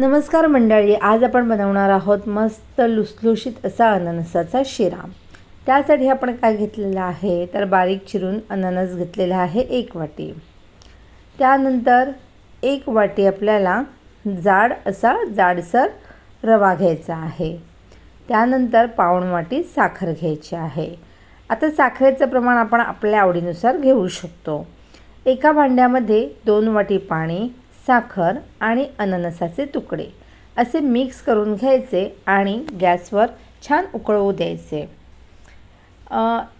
नमस्कार मंडळी आज आपण बनवणार आहोत मस्त लुसलुशीत असा अननसाचा शिरा. त्यासाठी आपण काय घेतलेलं आहे? तर बारीक चिरून अननस घेतलेला आहे एक वाटी. त्यानंतर एक वाटी आपल्याला जाड असा जाडसर रवा घ्यायचा आहे. त्यानंतर पाऊण वाटी साखर घ्यायची आहे. आता साखरेचं प्रमाण आपण आपल्या आवडीनुसार घेऊ शकतो. एका भांड्यामध्ये दोन वाटी पाणी साखर आणि अननसाचे तुकडे. असे मिक्स करून घ्यायचे आणि गॅसवर छान उकळवू द्यायचे.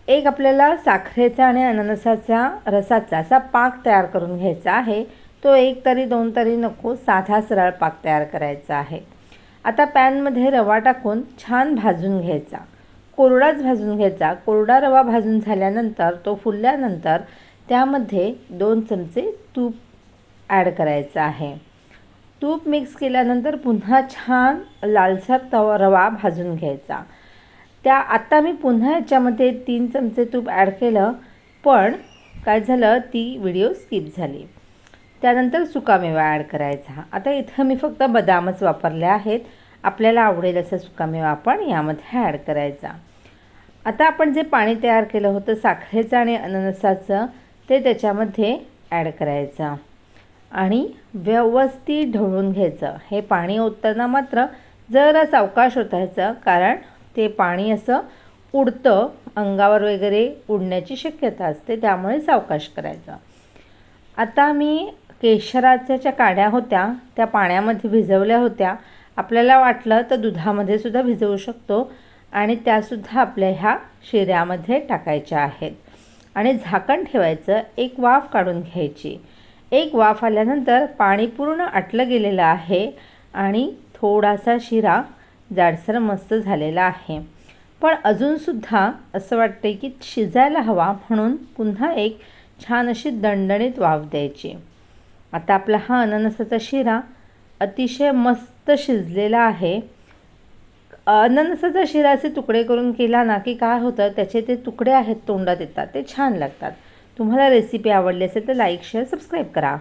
एक आपल्याला साखरेचा आणि अननसाचा रसाचा असा पाक तयार करून घ्यायचा आहे. तो एक तरी दोन तरी नको साधा सरळ पाक तयार करायचा आहे. आता पॅनमध्ये रवा टाकून छान भाजून घ्यायचा. कोरडाच भाजून घ्यायचा. कोरडा रवा भाजून झाल्यानंतर तो फुलल्यानंतर त्यामध्ये दोन चमचे तूप ॲड करायचं आहे. तूप मिक्स केल्यानंतर पुन्हा छान लालसर तवा रवा भाजून घ्यायचा. त्या आत्ता मी पुन्हा याच्यामध्ये तीन चमचे तूप ॲड केलं पण काय झालं ती व्हिडिओ स्किप झाली. त्यानंतर सुकामेवा ॲड करायचा. आता इथं मी फक्त बदामच वापरले आहेत. आपल्याला आवडेल असा सुकामेवा आपण यामध्ये ॲड करायचा. आता आपण जे पाणी तयार केलं होतं साखरेचं आणि अननसाचं ते त्याच्यामध्ये ॲड करायचं. आणि व्यवस्थित ढवळून घ्यायचं. हे पाणी ओतताना मात्र जरा सावकाश ओतायचं कारण ते पाणी असं उडतं अंगावर वगैरे उडण्याची शक्यता असते त्यामुळे सावकाश करायचं. आता मी केशराच्या काड्या होत्या त्या पाण्यामध्ये भिजवल्या होत्या. आपल्याला वाटलं तर दुधामध्ये सुद्धा भिजवू शकतो आणि त्यासुद्धा आपल्या ह्या शिऱ्यामध्ये टाकायच्या आहेत. आणि झाकण ठेवायचं एक वाफ काढून घ्यायची. एक वाफ आल्यानंतर पाणी पूर्ण आटलं गेलेलं आहे आणि थोडासा शिरा जाडसर मस्त झालेला आहे. पण अजूनसुद्धा असं वाटते की शिजायला हवा म्हणून पुन्हा एक छान अशी दणदणीत वाफ द्यायची. आता आपला हा अननसाचा शिरा अतिशय मस्त शिजलेला आहे. अननसाचा शिराचे तुकडे करून केला ना की काय होतं त्याचे ते तुकडे आहेत तोंडात येतात ते छान लागतात. तुम्हाला रेसिपी आवडली असेल तर लाईक शेअर सबस्क्राईब करा.